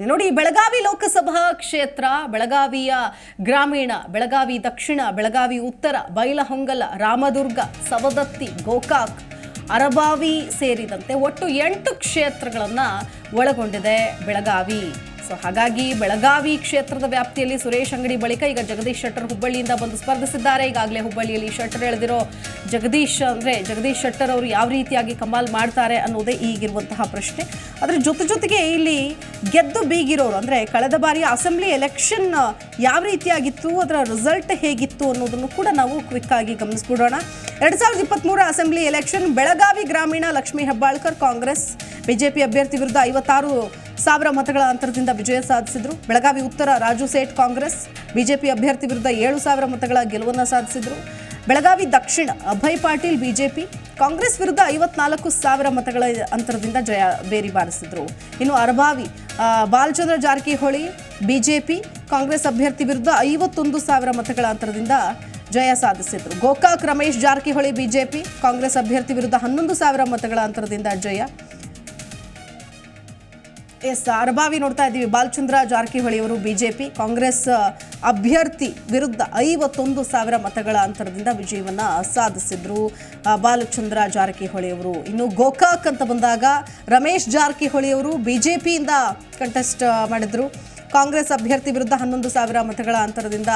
ನೋಡಿ, ಬೆಳಗಾವಿ ಲೋಕಸಭಾ ಕ್ಷೇತ್ರ, ಬೆಳಗಾವಿಯ ಗ್ರಾಮೀಣ, ಬೆಳಗಾವಿ ದಕ್ಷಿಣ, ಬೆಳಗಾವಿ ಉತ್ತರ, ಬೈಲಹೊಂಗಲ, ರಾಮದುರ್ಗ, ಸವದತ್ತಿ, ಗೋಕಾಕ್, ಅರಬಾವಿ ಸೇರಿದಂತೆ ಒಟ್ಟು ಎಂಟು ಕ್ಷೇತ್ರಗಳನ್ನು ಒಳಗೊಂಡಿದೆ ಬೆಳಗಾವಿ. ಸೊ ಹಾಗಾಗಿ ಬೆಳಗಾವಿ ಕ್ಷೇತ್ರದ ವ್ಯಾಪ್ತಿಯಲ್ಲಿ ಸುರೇಶ್ ಅಂಗಡಿ ಬಳಿಕ ಈಗ ಜಗದೀಶ್ ಶೆಟ್ಟರ್ ಹುಬ್ಬಳ್ಳಿಯಿಂದ ಬಂದು ಸ್ಪರ್ಧಿಸಿದ್ದಾರೆ. ಈಗಾಗಲೇ ಹುಬ್ಬಳ್ಳಿಯಲ್ಲಿ ಶೆಟ್ಟರ್ ಎಳೆದಿರೋ ಜಗದೀಶ್ ಅಂದರೆ ಜಗದೀಶ್ ಶೆಟ್ಟರ್ ಅವರು ಯಾವ ರೀತಿಯಾಗಿ ಕಮಾಲ್ ಮಾಡ್ತಾರೆ ಅನ್ನೋದೇ ಈಗಿರುವಂತಹ ಪ್ರಶ್ನೆ. ಅದರ ಜೊತೆ ಜೊತೆಗೆ ಇಲ್ಲಿ ಗೆದ್ದು ಬೀಗಿರೋರು ಅಂದರೆ ಕಳೆದ ಬಾರಿ ಅಸೆಂಬ್ಲಿ ಎಲೆಕ್ಷನ್ ಯಾವ ರೀತಿಯಾಗಿತ್ತು, ಅದರ ರಿಸಲ್ಟ್ ಹೇಗಿತ್ತು ಅನ್ನೋದನ್ನು ಕೂಡ ನಾವು ಕ್ವಿಕ್ ಆಗಿ ಗಮನಿಸ್ಬಿಡೋಣ. ಎರಡು ಸಾವಿರದ ಅಸೆಂಬ್ಲಿ ಎಲೆಕ್ಷನ್, ಬೆಳಗಾವಿ ಗ್ರಾಮೀಣ ಲಕ್ಷ್ಮೀ ಹೆಬ್ಬಾಳ್ಕರ್ ಕಾಂಗ್ರೆಸ್, ಬಿಜೆಪಿ ಅಭ್ಯರ್ಥಿ ವಿರುದ್ಧ ಐವತ್ತಾರು ಸಾವಿರ ಮತಗಳ ಅಂತರದಿಂದ ವಿಜಯ ಸಾಧಿಸಿದ್ರು. ಬೆಳಗಾವಿ ಉತ್ತರ ರಾಜು ಸೇಠ್ ಕಾಂಗ್ರೆಸ್, ಬಿಜೆಪಿ ಅಭ್ಯರ್ಥಿ ವಿರುದ್ಧ ಏಳು ಸಾವಿರ ಮತಗಳ ಗೆಲುವನ್ನು ಸಾಧಿಸಿದ್ರು. ಬೆಳಗಾವಿ ದಕ್ಷಿಣ, ಅಭಯ್ ಪಾಟೀಲ್ ಬಿಜೆಪಿ, ಕಾಂಗ್ರೆಸ್ ವಿರುದ್ಧ ಐವತ್ನಾಲ್ಕು ಸಾವಿರ ಮತಗಳ ಅಂತರದಿಂದ ಜಯ ಬೇರಿ ಬಾರಿಸಿದ್ರು. ಇನ್ನು ಅರಭಾವಿ ಬಾಲಚಂದ್ರ ಜಾರಕಿಹೊಳಿ, ಬಿಜೆಪಿ, ಕಾಂಗ್ರೆಸ್ ಅಭ್ಯರ್ಥಿ ವಿರುದ್ಧ ಐವತ್ತೊಂದು ಸಾವಿರ ಮತಗಳ ಅಂತರದಿಂದ ಜಯ ಸಾಧಿಸಿದ್ರು. ಗೋಕಾಕ್ ರಮೇಶ್ ಜಾರಕಿಹೊಳಿ ಬಿಜೆಪಿ, ಕಾಂಗ್ರೆಸ್ ಅಭ್ಯರ್ಥಿ ವಿರುದ್ಧ ಹನ್ನೊಂದು ಸಾವಿರ ಮತಗಳ ಅಂತರದಿಂದ ಜಯ ಎಸ್, ಅರಬಾವಿ ನೋಡ್ತಾ ಇದ್ದೀವಿ. ಬಾಲಚಂದ್ರ ಜಾರಕಿಹೊಳಿ ಅವರು ಬಿಜೆಪಿ, ಕಾಂಗ್ರೆಸ್ ಅಭ್ಯರ್ಥಿ ವಿರುದ್ಧ ಐವತ್ತೊಂದು ಸಾವಿರ ಮತಗಳ ಅಂತರದಿಂದ ವಿಜಯವನ್ನ ಸಾಧಿಸಿದ್ರು ಬಾಲಚಂದ್ರ ಜಾರಕಿಹೊಳಿ ಅವರು. ಇನ್ನು ಗೋಕಾಕ್ ಅಂತ ಬಂದಾಗ ರಮೇಶ್ ಜಾರಕಿಹೊಳಿ ಅವರು ಬಿಜೆಪಿಯಿಂದ ಕಂಟೆಸ್ಟ್ ಮಾಡಿದ್ರು. ಕಾಂಗ್ರೆಸ್ ಅಭ್ಯರ್ಥಿ ವಿರುದ್ಧ ಹನ್ನೊಂದು ಸಾವಿರ ಮತಗಳ ಅಂತರದಿಂದ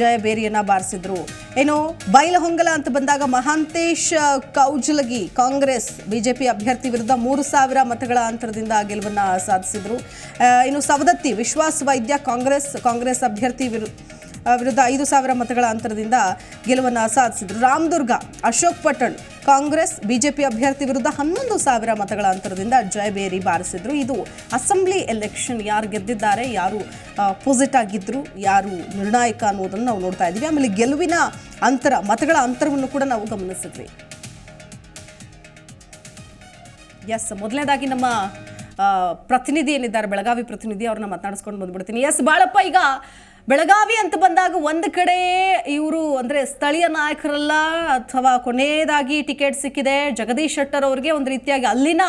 ಜಯಬೇರಿಯನ್ನ ಬಾರಿಸಿದ್ರು. ಏನು ಬೈಲಹೊಂಗಲ ಅಂತ ಬಂದಾಗ ಮಹಾಂತೇಶ್ ಕೌಜಲಗಿ ಕಾಂಗ್ರೆಸ್, ಬಿಜೆಪಿ ಅಭ್ಯರ್ಥಿ ವಿರುದ್ಧ ಮೂರು ಸಾವಿರ ಮತಗಳ ಅಂತರದಿಂದ ಗೆಲುವನ್ನ ಸಾಧಿಸಿದ್ರು. ಇನ್ನು ಸವದತ್ತಿ ವಿಶ್ವಾಸ್ ವೈದ್ಯ ಕಾಂಗ್ರೆಸ್ ಕಾಂಗ್ರೆಸ್ ಅಭ್ಯರ್ಥಿ ವಿರುದ್ಧ ವಿರುದ್ಧ ಐದು ಸಾವಿರ ಮತಗಳ ಅಂತರದಿಂದ ಗೆಲುವನ್ನ ಸಾಧಿಸಿದ್ರು. ರಾಮದುರ್ಗ, ಅಶೋಕ್ ಪಟ್ಟಣ್ ಕಾಂಗ್ರೆಸ್, ಬಿಜೆಪಿ ಅಭ್ಯರ್ಥಿ ವಿರುದ್ಧ ಹನ್ನೊಂದು ಸಾವಿರ ಮತಗಳ ಅಂತರದಿಂದ ಜಯಬೇರಿ ಬಾರಿಸಿದ್ರು. ಇದು ಅಸೆಂಬ್ಲಿ ಎಲೆಕ್ಷನ್ ಯಾರು ಗೆದ್ದಿದ್ದಾರೆ, ಯಾರು ಅಪೋಸಿಟ್ ಆಗಿದ್ರು, ಯಾರು ನಿರ್ಣಾಯಕ ಅನ್ನೋದನ್ನು ನಾವು ನೋಡ್ತಾ ಇದ್ದೀವಿ. ಆಮೇಲೆ ಗೆಲುವಿನ ಅಂತರ, ಮತಗಳ ಅಂತರವನ್ನು ಕೂಡ ನಾವು ಗಮನಿಸಿದ್ವಿ. ಎಸ್ ಮೊದಲನೇದಾಗಿ ನಮ್ಮ ಪ್ರತಿನಿಧಿ ಏನಿದ್ದಾರೆ, ಬೆಳಗಾವಿ ಪ್ರತಿನಿಧಿ ಅವ್ರನ್ನ ಮಾತನಾಡಿಸ್ಕೊಂಡು ಬಂದ್ಬಿಡ್ತೀನಿ. ಎಸ್ ಬಾಳಪ್ಪ, ಈಗ ಬೆಳಗಾವಿ ಅಂತ ಬಂದಾಗ ಒಂದು ಕಡೆ ಇವರು ಅಂದರೆ ಸ್ಥಳೀಯ ನಾಯಕರಲ್ಲ ಅಥವಾ ಕೊನೆಯದಾಗಿ ಟಿಕೆಟ್ ಸಿಕ್ಕಿದೆ. ಜಗದೀಶ್ ಶೆಟ್ಟರ್ ಅವರಿಗೆ ಒಂದು ರೀತಿಯಾಗಿ ಅಲ್ಲಿನ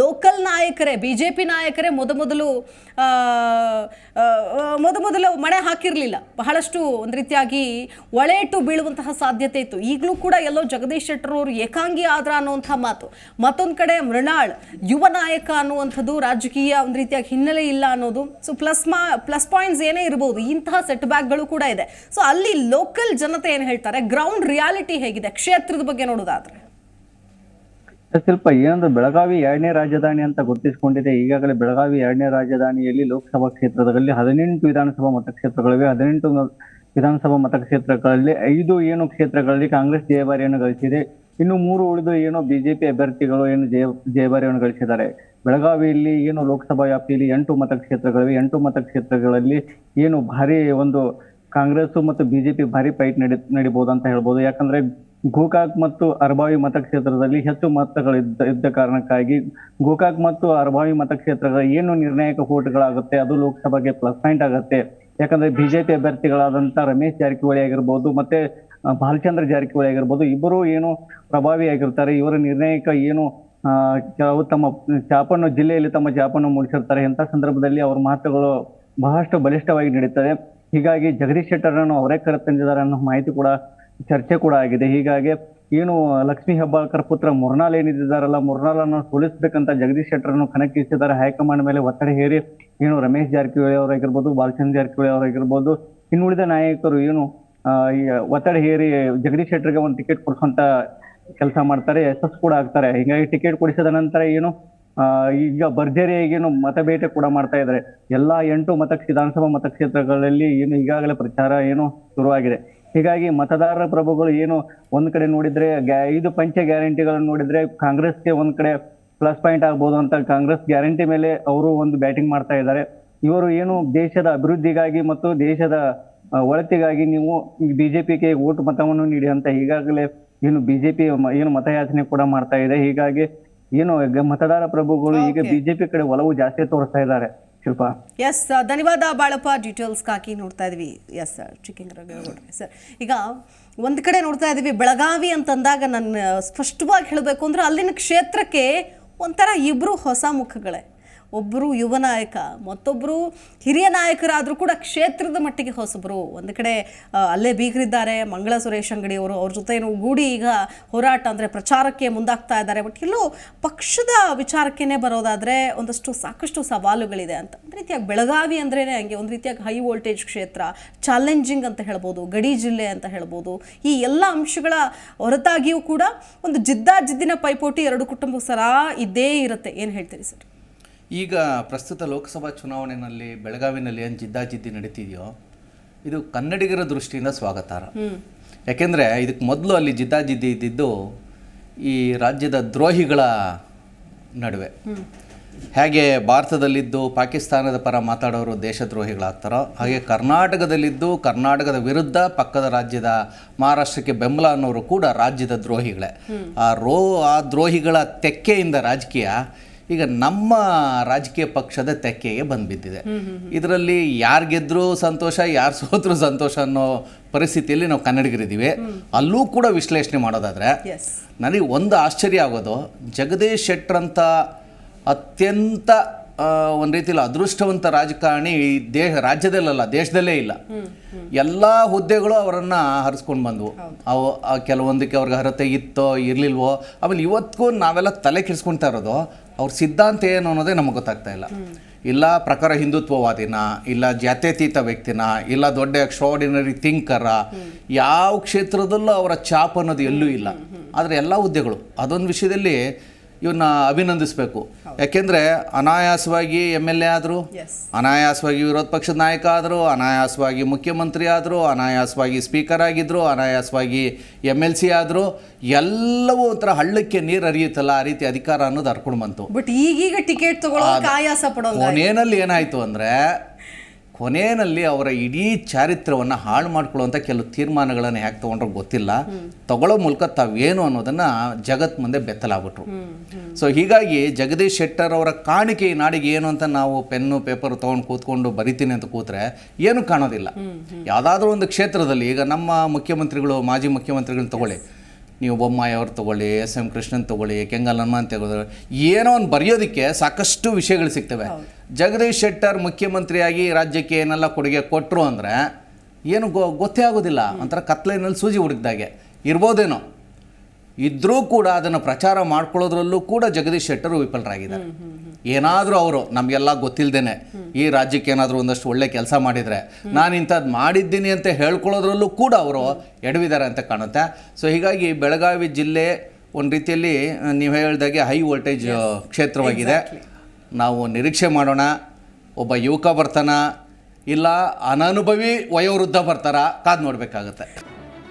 ಲೋಕಲ್ ನಾಯಕರೇ ಬಿ ಜೆ ಪಿ ನಾಯಕರೇ ಮೊದಮೊದಲು ಮೊದಮೊದಲು ಮಣೆ ಹಾಕಿರಲಿಲ್ಲ. ಬಹಳಷ್ಟು ಒಂದು ರೀತಿಯಾಗಿ ಒಳೇಟು ಬೀಳುವಂತಹ ಸಾಧ್ಯತೆ ಇತ್ತು. ಈಗಲೂ ಕೂಡ ಎಲ್ಲೋ ಜಗದೀಶ್ ಶೆಟ್ಟರ್ ಅವರು ಏಕಾಂಗಿ ಆದ್ರ ಅನ್ನುವಂಥ ಮಾತು. ಮತ್ತೊಂದು ಕಡೆ ಮೃಣಾಳ್ ಯುವ ನಾಯಕ ಅನ್ನುವಂಥದ್ದು ರಾಜಕೀಯ ಒಂದು ರೀತಿಯಾಗಿ ಹಿನ್ನೆಲೆ ಇಲ್ಲ ಅನ್ನೋದು. ಸೊ ಪ್ಲಸ್ ಮಾ ಪ್ಲಸ್ ಪಾಯಿಂಟ್ಸ್ ಏನೇ ಇರ್ಬೋದು, ಇಂತಹ ಸೆಟ್ ಬ್ಯಾಕ್ಗಳು ಕೂಡ ಇದೆ. ಸೊ ಅಲ್ಲಿ ಲೋಕಲ್ ಜನತೆ ಏನು ಹೇಳ್ತಾರೆ ಗ್ರೌಂಡ್ ರಿಯಾಲಿಟಿ ಹೇಗಿದೆ, ಕ್ಷೇತ್ರದ ಬಗ್ಗೆ ನೋಡೋದಾದ್ರೆ. ಶಿಲ್ಪ ಏನಂದ್ರೆ ಬೆಳಗಾವಿ ಎರಡನೇ ರಾಜಧಾನಿ ಅಂತ ಗುರುತಿಸಿಕೊಂಡಿದೆ. ಈಗಾಗಲೇ ಬೆಳಗಾವಿ ಎರಡನೇ ರಾಜಧಾನಿಯಲ್ಲಿ ಲೋಕಸಭಾ ಕ್ಷೇತ್ರದಲ್ಲಿ ಹದಿನೆಂಟು ವಿಧಾನಸಭಾ ಮತಕ್ಷೇತ್ರಗಳಿವೆ. ಹದಿನೆಂಟು ವಿಧಾನಸಭಾ ಮತಕ್ಷೇತ್ರಗಳಲ್ಲಿ ಐದು ಏನು ಕ್ಷೇತ್ರಗಳಲ್ಲಿ ಕಾಂಗ್ರೆಸ್ ಜಯಭಾರಿಯನ್ನು ಗಳಿಸಿದೆ. ಇನ್ನು ಮೂರು ಉಳಿದು ಏನು ಬಿಜೆಪಿ ಅಭ್ಯರ್ಥಿಗಳು ಏನು ಜಯ, ಜಯಭಾರಿಯನ್ನು ಗಳಿಸಿದ್ದಾರೆ. ಬೆಳಗಾವಿಯಲ್ಲಿ ಏನು ಲೋಕಸಭಾ ವ್ಯಾಪ್ತಿಯಲ್ಲಿ ಎಂಟು ಮತಕ್ಷೇತ್ರಗಳಿವೆ. ಎಂಟು ಮತಕ್ಷೇತ್ರಗಳಲ್ಲಿ ಏನು ಭಾರಿ ಒಂದು ಕಾಂಗ್ರೆಸ್ ಮತ್ತು ಬಿಜೆಪಿ ಭಾರಿ ಫೈಟ್ ನಡಿ ನಡಿಬಹುದು ಅಂತ ಹೇಳ್ಬೋದು. ಯಾಕಂದ್ರೆ ಗೋಕಾಕ್ ಮತ್ತು ಅರಬಾವಿ ಮತಕ್ಷೇತ್ರದಲ್ಲಿ ಹೆಚ್ಚು ಮತಗಳು ಇದ್ದ ಇದ್ದ ಕಾರಣಕ್ಕಾಗಿ ಗೋಕಾಕ್ ಮತ್ತು ಅರಬಾವಿ ಮತಕ್ಷೇತ್ರಗಳ ಏನು ನಿರ್ಣಾಯಕ ಓಟ್ಗಳಾಗುತ್ತೆ ಅದು ಲೋಕಸಭೆಗೆ ಪ್ಲಸ್ ಪಾಯಿಂಟ್ ಆಗುತ್ತೆ. ಯಾಕಂದ್ರೆ ಬಿಜೆಪಿ ಅಭ್ಯರ್ಥಿಗಳಾದಂತ ರಮೇಶ್ ಜಾರಕಿಹೊಳಿ ಆಗಿರ್ಬೋದು ಮತ್ತೆ ಬಾಲಚಂದ್ರ ಜಾರಕಿಹೊಳಿ ಆಗಿರ್ಬೋದು, ಇಬ್ಬರು ಏನು ಪ್ರಭಾವಿ ಆಗಿರ್ತಾರೆ. ಇವರ ನಿರ್ಣಾಯಕ ಏನು ಕೆಲವು ತಮ್ಮ ಚಾಪನ್ನು, ಜಿಲ್ಲೆಯಲ್ಲಿ ತಮ್ಮ ಚಾಪನ್ನು ಮೂಡಿಸಿರ್ತಾರೆ ಇಂಥ ಸಂದರ್ಭದಲ್ಲಿ ಅವರ ಮಾತುಗಳು ಬಹಳಷ್ಟು ಬಲಿಷ್ಠವಾಗಿ ನಡೀತದೆ ಹೀಗಾಗಿ ಜಗದೀಶ್ ಶೆಟ್ಟರ್ ಅವರೇ ಕರೆತಂದಿದ್ದಾರೆ ಅನ್ನೋ ಮಾಹಿತಿ ಕೂಡ ಚರ್ಚೆ ಕೂಡ ಆಗಿದೆ. ಹೀಗಾಗಿ ಏನು ಲಕ್ಷ್ಮೀ ಹೆಬ್ಬಾಳ್ಕರ್ ಪುತ್ರ ಮುರ್ನಾಲ್ ಏನಿದ್ದಾರಲ್ಲ ಮುರ್ನಾಲನ್ನು ಸೋಲಿಸಬೇಕಂತ ಜಗದೀಶ್ ಶೆಟ್ಟರನ್ನು ಕಣಕ್ಕಿಳಿಸಿದ್ದಾರೆ. ಹೈಕಮಾಂಡ್ ಮೇಲೆ ಒತ್ತಡ ಹೇರಿ ಏನು ರಮೇಶ್ ಜಾರಕಿಹೊಳಿ ಅವರಾಗಿರ್ಬೋದು ಬಾಲಚಂದ್ರ ಜಾರಕಿಹೊಳಿ ಅವರಾಗಿರ್ಬೋದು ಇನ್ನುಳಿದ ನಾಯಕರು ಏನು ಒತ್ತಡ ಹೇರಿ ಜಗದೀಶ್ ಶೆಟ್ಟರ್ಗೆ ಒಂದು ಟಿಕೆಟ್ ಕೊಡಿಸುವಂತ ಕೆಲಸ ಮಾಡ್ತಾರೆ, ಯಶಸ್ಸು ಕೂಡ ಆಗ್ತಾರೆ. ಹೀಗಾಗಿ ಟಿಕೆಟ್ ಕೊಡಿಸಿದ ನಂತರ ಏನು ಈಗ ಭರ್ಜರಿಯಾಗಿ ಏನು ಮತಬೇಟೆ ಕೂಡ ಮಾಡ್ತಾ ಇದ್ದಾರೆ. ಎಲ್ಲಾ ಎಂಟು ಮತ ವಿಧಾನಸಭಾ ಮತಕ್ಷೇತ್ರಗಳಲ್ಲಿ ಏನು ಈಗಾಗಲೇ ಪ್ರಚಾರ ಏನು ಶುರುವಾಗಿದೆ. ಹೀಗಾಗಿ ಮತದಾರರ ಪ್ರಭುಗಳು ಏನು ಒಂದ್ ಕಡೆ ನೋಡಿದ್ರೆ ಗ್ಯಾ- ಐದು ಪಂಚ ಗ್ಯಾರಂಟಿಗಳನ್ನು ನೋಡಿದ್ರೆ ಕಾಂಗ್ರೆಸ್ಗೆ ಒಂದ್ ಕಡೆ ಪ್ಲಸ್ ಪಾಯಿಂಟ್ ಆಗ್ಬೋದು ಅಂತ ಕಾಂಗ್ರೆಸ್ ಗ್ಯಾರಂಟಿ ಮೇಲೆ ಅವರು ಒಂದು ಬ್ಯಾಟಿಂಗ್ ಮಾಡ್ತಾ ಇದ್ದಾರೆ. ಇವರು ಏನು ದೇಶದ ಅಭಿವೃದ್ಧಿಗಾಗಿ ಮತ್ತು ದೇಶದ ಒಳಿತಿಗಾಗಿ ನೀವು ಬಿಜೆಪಿಗೆ ಓಟ್ ಮತವನ್ನು ನೀಡಿ ಅಂತ ಈಗಾಗಲೇ ಏನು ಬಿಜೆಪಿ ಏನು ಮತಯಾಚನೆ ಕೂಡ ಮಾಡ್ತಾ ಇದೆ. ಹೀಗಾಗಿ ಏನು ಮತದಾರ ಪ್ರಭುಗಳು ಈಗ. ಬಿಜೆಪಿ ಕಡೆ ಒಲವು ಜಾಸ್ತಿ ತೋರಿಸ್ತಾ ಇದ್ದಾರೆ. ಶಿಲ್ಪ ಎಸ್ ಧನ್ಯವಾದ ಬಾಳಪ್ಪ. ಡೀಟೇಲ್ಸ್ ಹಾಕಿ ನೋಡ್ತಾ ಇದ್ವಿ. ಎಸ್ ಸರ್ ಸರ್ ಈಗ ಒಂದು ಕಡೆ ನೋಡ್ತಾ ಇದ್ದೀವಿ ಬೆಳಗಾವಿ ಅಂತಂದಾಗ ನಾನು ಸ್ಪಷ್ಟವಾಗಿ ಹೇಳಬೇಕು ಅಂದ್ರೆ ಅಲ್ಲಿನ ಕ್ಷೇತ್ರಕ್ಕೆ ಒಂಥರ ಇಬ್ಬರು ಹೊಸ ಮುಖಗಳೇ. ಒಬ್ಬರು ಯುವ ನಾಯಕ ಮತ್ತೊಬ್ಬರು ಹಿರಿಯ ನಾಯಕರಾದರೂ ಕೂಡ ಕ್ಷೇತ್ರದ ಮಟ್ಟಿಗೆ ಹೊಸಬರು. ಒಂದು ಕಡೆ ಅಲ್ಲೇ ಬೀಗರಿದ್ದಾರೆ, ಮಂಗಳ ಸುರೇಶ್ ಅಂಗಡಿಯವರು, ಅವ್ರ ಜೊತೆ ಗೂಡಿ ಈಗ ಹೋರಾಟ ಅಂದರೆ ಪ್ರಚಾರಕ್ಕೆ ಮುಂದಾಗ್ತಾ ಇದ್ದಾರೆ. ಬಟ್ ಇಲ್ಲೂ ಪಕ್ಷದ ವಿಚಾರಕ್ಕೇ ಬರೋದಾದರೆ ಒಂದಷ್ಟು ಸಾಕಷ್ಟು ಸವಾಲುಗಳಿದೆ ಅಂತ. ಒಂದು ರೀತಿಯಾಗಿ ಬೆಳಗಾವಿ ಅಂದ್ರೇ ಹಂಗೆ, ಒಂದು ರೀತಿಯಾಗಿ ಹೈ ವೋಲ್ಟೇಜ್ ಕ್ಷೇತ್ರ ಚಾಲೆಂಜಿಂಗ್ ಅಂತ ಹೇಳ್ಬೋದು, ಗಡಿ ಜಿಲ್ಲೆ ಅಂತ ಹೇಳ್ಬೋದು. ಈ ಎಲ್ಲ ಅಂಶಗಳ ಹೊರತಾಗಿಯೂ ಕೂಡ ಒಂದು ಜಿದ್ದಾಜಿದ್ದಿನ ಪೈಪೋಟಿ ಎರಡು ಕುಟುಂಬ ಸರ ಇದ್ದೇ ಇರುತ್ತೆ. ಏನು ಹೇಳ್ತೀರಿ ಸರ್? ಈಗ ಪ್ರಸ್ತುತ ಲೋಕಸಭಾ ಚುನಾವಣೆಯಲ್ಲಿ ಬೆಳಗಾವಿನಲ್ಲಿ ಏನು ಜಿದ್ದಾಜಿದ್ದಿ ನಡೀತಿದೆಯೋ ಇದು ಕನ್ನಡಿಗರ ದೃಷ್ಟಿಯಿಂದ ಸ್ವಾಗತಾರ. ಯಾಕೆಂದರೆ ಇದಕ್ಕೆ ಮೊದಲು ಅಲ್ಲಿ ಜಿದ್ದಾಜಿದ್ದಿ ಇದ್ದಿದ್ದು ಈ ರಾಜ್ಯದ ದ್ರೋಹಿಗಳ ನಡುವೆ. ಹೇಗೆ ಭಾರತದಲ್ಲಿದ್ದು ಪಾಕಿಸ್ತಾನದ ಪರ ಮಾತಾಡೋರು ದೇಶದ್ರೋಹಿಗಳಾಗ್ತಾರೋ ಹಾಗೆ ಕರ್ನಾಟಕದಲ್ಲಿದ್ದು ಕರ್ನಾಟಕದ ವಿರುದ್ಧ ಪಕ್ಕದ ರಾಜ್ಯದ ಮಹಾರಾಷ್ಟ್ರಕ್ಕೆ ಬೆಂಬಲ ಅನ್ನೋರು ಕೂಡ ರಾಜ್ಯದ ದ್ರೋಹಿಗಳೇ. ಆ ರೋ ಆ ದ್ರೋಹಿಗಳ ತೆಕ್ಕೆಯಿಂದ ರಾಜಕೀಯ ಈಗ ನಮ್ಮ ರಾಜಕೀಯ ಪಕ್ಷದ ತೆಕ್ಕೆಗೆ ಬಂದ್ಬಿದ್ದಿದೆ ಇದರಲ್ಲಿ ಯಾರು ಗೆದ್ರು ಸಂತೋಷ ಯಾರು ಸೋತ್ರು ಸಂತೋಷ ಅನ್ನೋ ಪರಿಸ್ಥಿತಿಯಲ್ಲಿ ನಾವು ಕನ್ನಡಿಗರಿದ್ದೀವಿ. ಅಲ್ಲೂ ಕೂಡ ವಿಶ್ಲೇಷಣೆ ಮಾಡೋದಾದ್ರೆ ನನಗೆ ಒಂದು ಆಶ್ಚರ್ಯ ಆಗೋದು. ಜಗದೀಶ್ ಶೆಟ್ರಂತ ಅತ್ಯಂತ ಒಂದು ರೀತಿಯಲ್ಲಿ ಅದೃಷ್ಟವಂತ ರಾಜಕಾರಣಿ ದೇಶ ರಾಜ್ಯದಲ್ಲಲ್ಲ ದೇಶದಲ್ಲೇ ಇಲ್ಲ. ಎಲ್ಲ ಹುದ್ದೆಗಳು ಅವರನ್ನು ಹರಿಸ್ಕೊಂಡು ಬಂದವು. ಅವು ಕೆಲವೊಂದಕ್ಕೆ ಅವ್ರಿಗೆ ಅರ್ಹತೆ ಇತ್ತೋ ಇರಲಿಲ್ವೋ ಆಮೇಲೆ ಇವತ್ತಿಗೂ ನಾವೆಲ್ಲ ತಲೆ ಕೆಡಿಸ್ಕೊಳ್ತಾ ಇರೋದು ಅವ್ರ ಸಿದ್ಧಾಂತ ಏನು ಅನ್ನೋದೇ ನಮಗೆ ಗೊತ್ತಾಗ್ತಾ ಇಲ್ಲ. ಇಲ್ಲ ಪ್ರಕಾರ ಹಿಂದುತ್ವವಾದಿನ ಇಲ್ಲ ಜಾತ್ಯತೀತ ವ್ಯಕ್ತಿನ ಇಲ್ಲ ದೊಡ್ಡ ಎಕ್ಸ್ಟ್ರಾರ್ಡಿನರಿ ಥಿಂಕರ ಯಾವ ಕ್ಷೇತ್ರದಲ್ಲೂ ಅವರ ಚಾಪ್ ಅನ್ನೋದು ಎಲ್ಲೂ ಇಲ್ಲ. ಆದರೆ ಎಲ್ಲ ಹುದ್ದೆಗಳು ಅದೊಂದು ವಿಷಯದಲ್ಲಿ ಇವನ್ನ ಅಭಿನಂದಿಸಬೇಕು. ಯಾಕೆಂದರೆ ಅನಾಯಾಸವಾಗಿ ಎಂ ಎಲ್ ಎ ಆದರು ಅನಾಯಾಸವಾಗಿ ವಿರೋಧ ಪಕ್ಷದ ನಾಯಕ ಆದರು ಅನಾಯಾಸವಾಗಿ ಮುಖ್ಯಮಂತ್ರಿ ಆದರು ಅನಾಯಾಸವಾಗಿ ಸ್ಪೀಕರ್ ಆಗಿದ್ದರು ಅನಾಯಾಸವಾಗಿ ಎಂ ಎಲ್ ಸಿ ಆದರು ಎಲ್ಲವೂ ಒಂಥರ ಹಳ್ಳಕ್ಕೆ ನೀರು ಹರಿಯುತ್ತಲ್ಲ ಆ ರೀತಿ ಅಧಿಕಾರ ಅನ್ನೋದು ಹರ್ಕೊಂಡು ಬಂತು. ಬಟ್ ಈಗೀಗ ಟಿಕೆಟ್ ತಗೊಳ್ಳೋಕೆ ಆಯಾಸ ಕೊನೆಯಲ್ಲಿ ಏನಾಯಿತು ಅಂದರೆ ಕೊನೆಯಲ್ಲಿ ಅವರ ಇಡೀ ಚಾರಿತ್ರ್ಯವನ್ನು ಹಾಳು ಮಾಡ್ಕೊಳ್ಳುವಂಥ ಕೆಲವು ತೀರ್ಮಾನಗಳನ್ನು ಯಾಕೆ ತೊಗೊಂಡ್ರೆ ಗೊತ್ತಿಲ್ಲ. ತಗೊಳ್ಳೋ ಮೂಲಕ ತಾವೇನು ಅನ್ನೋದನ್ನು ಜಗತ್ ಮುಂದೆ ಬೆತ್ತಲಾಗ್ಬಿಟ್ರು. ಸೊ ಹೀಗಾಗಿ ಜಗದೀಶ್ ಶೆಟ್ಟರ್ ಅವರ ಕಾಣಿಕೆ ಈ ನಾಡಿಗೆ ಏನು ಅಂತ ನಾವು ಪೆನ್ನು ಪೇಪರ್ ತೊಗೊಂಡು ಕೂತ್ಕೊಂಡು ಬರಿತೀನಿ ಅಂತ ಕೂತ್ರೆ ಏನು ಕಾಣೋದಿಲ್ಲ. ಯಾವುದಾದ್ರೂ ಒಂದು ಕ್ಷೇತ್ರದಲ್ಲಿ ಈಗ ನಮ್ಮ ಮುಖ್ಯಮಂತ್ರಿಗಳು ಮಾಜಿ ಮುಖ್ಯಮಂತ್ರಿಗಳನ್ನ ತಗೊಳ್ಳಿ. ನೀವು ಬೊಮ್ಮಾಯಿ ಅವ್ರು ತಗೊಳ್ಳಿ ಎಸ್ ಎಂ ಕೃಷ್ಣನ್ ತಗೊಳ್ಳಿ ಕೆಂಗಲ್ ಹನುಮಾನ್ ತಗೊಳ್ಳಿ ಏನೋ ಒಂದು ಬರೆಯೋದಕ್ಕೆ ಸಾಕಷ್ಟು ವಿಷಯಗಳು ಸಿಗ್ತವೆ. ಜಗದೀಶ್ ಶೆಟ್ಟರ್ ಮುಖ್ಯಮಂತ್ರಿಯಾಗಿ ರಾಜ್ಯಕ್ಕೆ ಏನೆಲ್ಲ ಕೊಡುಗೆ ಕೊಟ್ಟರು ಅಂದರೆ ಏನು ಗೊ ಗೊತ್ತೇ ಆಗೋದಿಲ್ಲ. ಒಂಥರ ಕತ್ಲೆನಲ್ಲಿ ಸೂಜಿ ಹುಡುಕ್ದಾಗೆ. ಇರ್ಬೋದೇನೋ. ಇದ್ರೂ ಕೂಡ ಅದನ್ನು ಪ್ರಚಾರ ಮಾಡ್ಕೊಳ್ಳೋದ್ರಲ್ಲೂ ಕೂಡ ಜಗದೀಶ್ ಶೆಟ್ಟರು ವಿಫಲರಾಗಿದ್ದಾರೆ. ಏನಾದರೂ ಅವರು ನಮಗೆಲ್ಲ ಗೊತ್ತಿಲ್ಲದೇನೆ ಈ ರಾಜ್ಯಕ್ಕೆ ಏನಾದರೂ ಒಂದಷ್ಟು ಒಳ್ಳೆ ಕೆಲಸ ಮಾಡಿದರೆ ನಾನು ಇಂಥದ್ದು ಮಾಡಿದ್ದೀನಿ ಅಂತ ಹೇಳ್ಕೊಳ್ಳೋದ್ರಲ್ಲೂ ಕೂಡ ಅವರು ಎಡವಿದ್ದಾರೆ ಅಂತ ಕಾಣುತ್ತೆ. ಸೊ ಹೀಗಾಗಿ ಬೆಳಗಾವಿ ಜಿಲ್ಲೆ ಒಂದು ರೀತಿಯಲ್ಲಿ ನೀವು ಹೇಳಿದಾಗೆ ಹೈ ವೋಲ್ಟೇಜ್ ಕ್ಷೇತ್ರವಾಗಿದೆ. ನಾವು ನಿರೀಕ್ಷೆ ಮಾಡೋಣ. ಒಬ್ಬ ಯುವಕ ಬರ್ತಾನ? ಇಲ್ಲ ಅನನುಭವಿ ವಯೋವೃದ್ಧ ಬರ್ತಾರ? ಕಾದು ನೋಡಬೇಕಾಗತ್ತೆ.